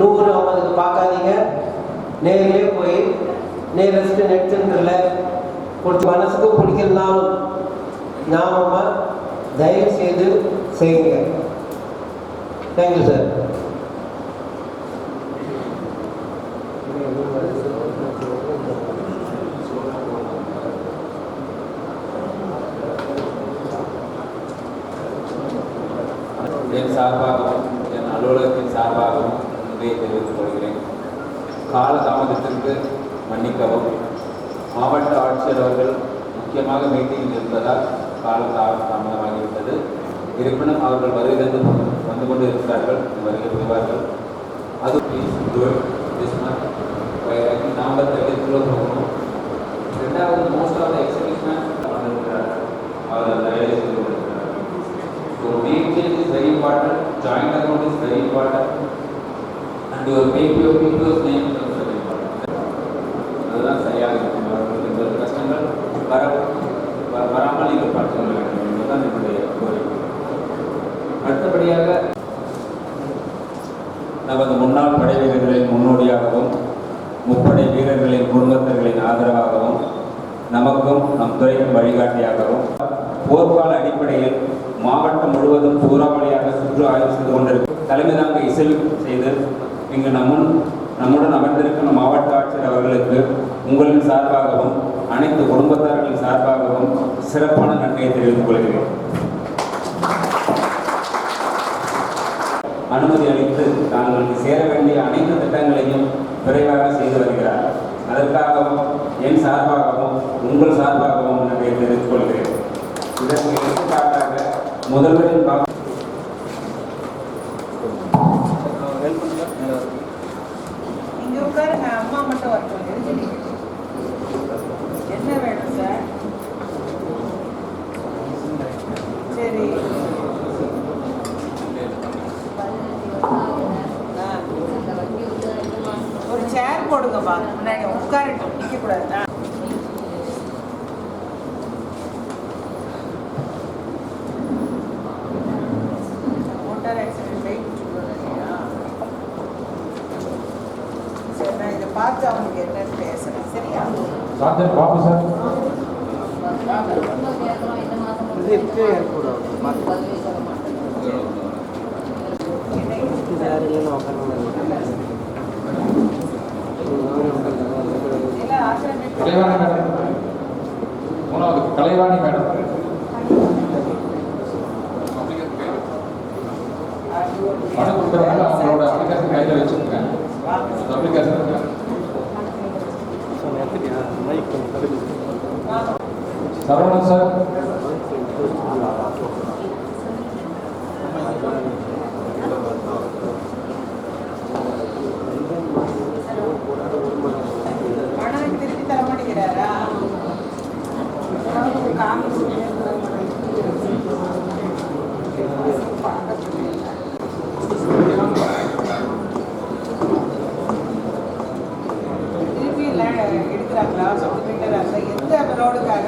நூறு ஐம்பதுக்கு பார்க்காதீங்க. நேரிலே போய் நேரஸ்ட் நெட் சென்டரில் கொடுத்து மனசுக்கு பிடிக்கலனாலும் நாம தயவு செய்து செய்யுங்க. தேங்க்யூ சார் என் சார்பாகவும் என் அலுவலகத்தின் சார்பாகவும் நன்றியை தெரிவித்துக் கொள்கிறேன். கால தாமதத்திற்கு மன்னிக்கவும். மாவட்ட ஆட்சியர் அவர்கள் முக்கியமாக மீட்டிங்கில் இருந்ததால் கால தாமதமாகிவிட்டது. இருப்பினும் அவர்கள் வருகிறது வந்து கொண்டு இருக்கிறார்கள் வருகை புரிவார்கள். அது ப்ளீஸ் குட் it. This போகணும். ரெண்டாவது மோஸ்ட் ஆஃப் த எக்ஸிபிஷன் வந்திருக்கிறார்கள் அவர் தயாரி செய்து கொண்டிருக்கிறார்கள் So change is very very joint account is very important important, and your PPOP people's name அதுதான் சரியாக இருக்கும் அவர்களுக்கு கஷ்டங்கள் வர வ- வராமல் நீங்கள் பார்த்துக் கொள்ள வேண்டும் என்பதுதான் என்னுடைய கோரிக்கை அடுத்தபடியாக நமது முன்னாள் படை வீரர்களின் முன்னோடியாகவும் முப்படை வீரர்களின் குடும்பத்தினர்களின் ஆதரவாகவும் நமக்கும் நம் துறையின் வழிகாட்டியாகவும் போர்க்கால அடிப்படையில் மாவட்டம் முழுவதும் சூறாவளியாக சுற்று ஆய்வு செய்து கொண்டிருக்கும் தலைமை தாங்க இசை செய்து இங்கு நம்முன் நம்முடன் அமர்ந்திருக்கும் மாவட்ட ஆட்சியர் அவர்களுக்கு உங்களின் சார்பாகவும் அனைத்து குடும்பத்தார்களின் சார்பாகவும் சிறப்பான நன்றியை தெரிவித்துக் கொள்கிறேன். அனுமதி அளித்து தாங்களுக்கு சேர வேண்டிய அனைத்து திட்டங்களையும் விரைவாக செய்து வருகிறார். அதற்காகவும் என் சார்பாகவும் உங்கள் சார்பாகவும் நன்றியை தெரிவித்துக் கொள்கிறேன். இதற்கு எடுத்துக்காட்டாக முதல்வரின் பா- இங்க உட்காருங்க அம்மா மட்டும் வரட்டும் என்ன வேணும் சார். சரி ஒரு சேர் போடுங்கப்பா. முன்னாடி உட்காரட்டும் நிக்க பார்த்து அவங்களுக்கு என்னன்னு பேசுறேன். சரியா? Charger Babu sir. இது இருக்கே இருக்கக்கூடாது கலைவாணி மேடம். மூணாவது கலைவாணி மேடம். மனு கொடுக்குறவங்க அவங்களோட அப்ளிகேஷன் கையில் வச்சுருக்கேன் அப்ளிகேஷன் சரவணன் சார். எடுக்கிறாங்களா? சொல்லுவீங்களா எந்த ரோடுக்காக